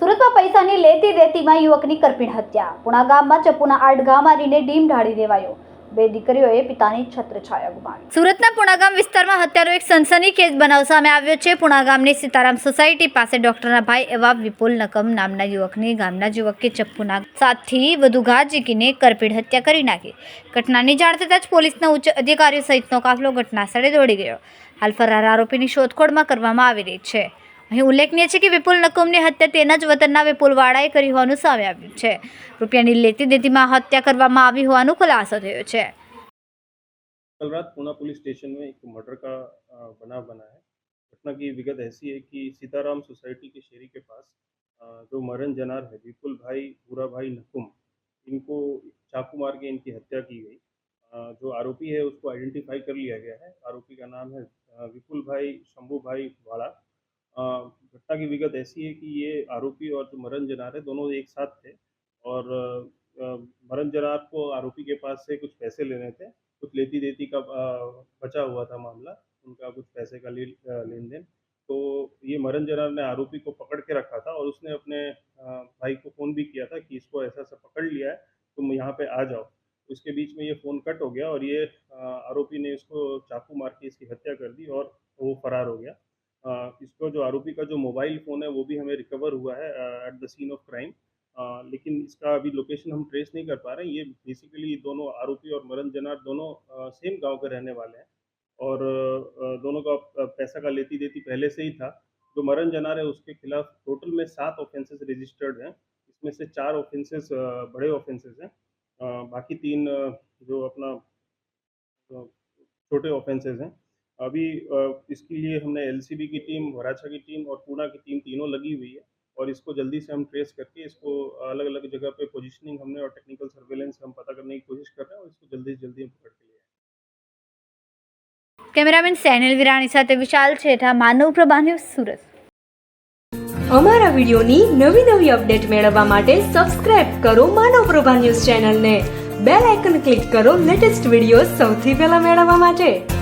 સુરતમાં પૈસાની લેતી દેતીમાં યુવકની કરપીણ હત્યા. પુણા ગામમાં ચપ્પુના ગામ મારીને ડીમ ઢાળી દેવાયો. બે દીકરીઓએ પિતાની છત્રછાયા ગુમાવી. સુરતના પુણાગામ વિસ્તારમાં હત્યાનો એક સનસનીખેજ બનાવ સામે આવ્યો છે. પુણાગામની સીતારામ સોસાયટી પાસે ડોક્ટરના ભાઈ એવા વિપુલ નકમ નામના યુવકની ગામના યુવકે ચપ્પુના સાતથી વધુ ઘા ઝીકીને કરપીડ હત્યા કરી નાખી. ઘટનાની જાણ થતાં જ પોલીસના ઉચ્ચ અધિકારીઓ સહિતનો કાફલો ઘટના સ્થળે દોડી ગયો. હાલ ફરાર આરોપીની શોધખોળમાં કરવામાં આવી રહી છે. અહીં ઉલ્લેખનીય છે કે વિપુલ નકુમની હત્યા તેના જ વતનના વિપુલવાળાએ કરી હોવાનું સામે આવ્યું છે રૂપિયાની લેતી દેતીમાં હત્યા કરવામાં આવી હોવાનો ખુલાસો થયો છે कल रात पूना पुलिस स्टेशन में एक मर्डर का अ, बनाव बना है घटना की विगत ऐसी है कि सीताराम सोसाइटी के शेरी के पास अ, जो मरण जनार है विपुल भाई भूरा भाई नकुम इनको चाकू मार के इनकी हत्या की गई अ, जो आरोपी है उसको आइडेंटिफाई कर लिया गया है आरोपी का नाम है अ, विपुल भाई शंभू भाई वाड़ा अ, घटना की विगत ऐसी है कि ये आरोपी और जो मरण जनार है दोनों एक साथ थे और मरण जनार को आरोपी के पास से कुछ पैसे लेने थे। कुछ लेती देती का बचा हुआ था मामला, उनका कुछ पैसे का लेन देन तो ये मरण जनार ने आरोपी को पकड़ के रखा था और उसने अपने भाई को फ़ोन भी किया था कि इसको ऐसा ऐसा पकड़ लिया है, तुम यहाँ पे आ जाओ। उसके बीच में ये फ़ोन कट हो गया और ये आरोपी ने इसको चाकू मार के इसकी हत्या कर दी और वो फरार हो गया। इसको जो आरोपी का जो मोबाइल फ़ोन है, वो भी हमें रिकवर हुआ है at the scene of crime लेकिन इसका अभी लोकेशन हम ट्रेस नहीं कर पा रहे हैं। ये बेसिकली दोनों आरोपी और मरण जनार दोनों सेम गाँव के रहने वाले हैं। और दोनों का पैसा का लेती देती पहले से ही था। जो मरण जनार है, उसके खिलाफ टोटल में सात ऑफेंसेस रजिस्टर्ड हैं। इसमें से चार ऑफेंसेस बड़े ऑफेंसेस हैं। बाकी तीन जो अपना छोटे ऑफेंसेस हैं। अभी अ, इसके लिए हमने एलसीबी की टीम वराछा की टीम और पूना की टीम तीनों लगी हुई है और इसको जल्दी से हम ट्रेस करके इसको अलग अलग जगह पे पोजीशनिंग हमने और टेक्निकल सर्वेलेंस हम पता करने की कोशिश कर रहे हैं और इसको जल्दी से जल्दी हम पकड़ के लिए आएं। કેમેરામેન સેનલ વિરાણી સાથે વિશાલ છેઠા માનવ પ્રભા ન્યૂઝ સુરત અમારા વિડિયોની નવી નવી અપડેટ મેળવવા માટે સબસ્ક્રાઇબ કરો માનવ પ્રભા ન્યૂઝ ચેનલને બેલ આઇકન ક્લિક કરો લેટેસ્ટ વિડીયો સૌથી પહેલા મેળવવા માટે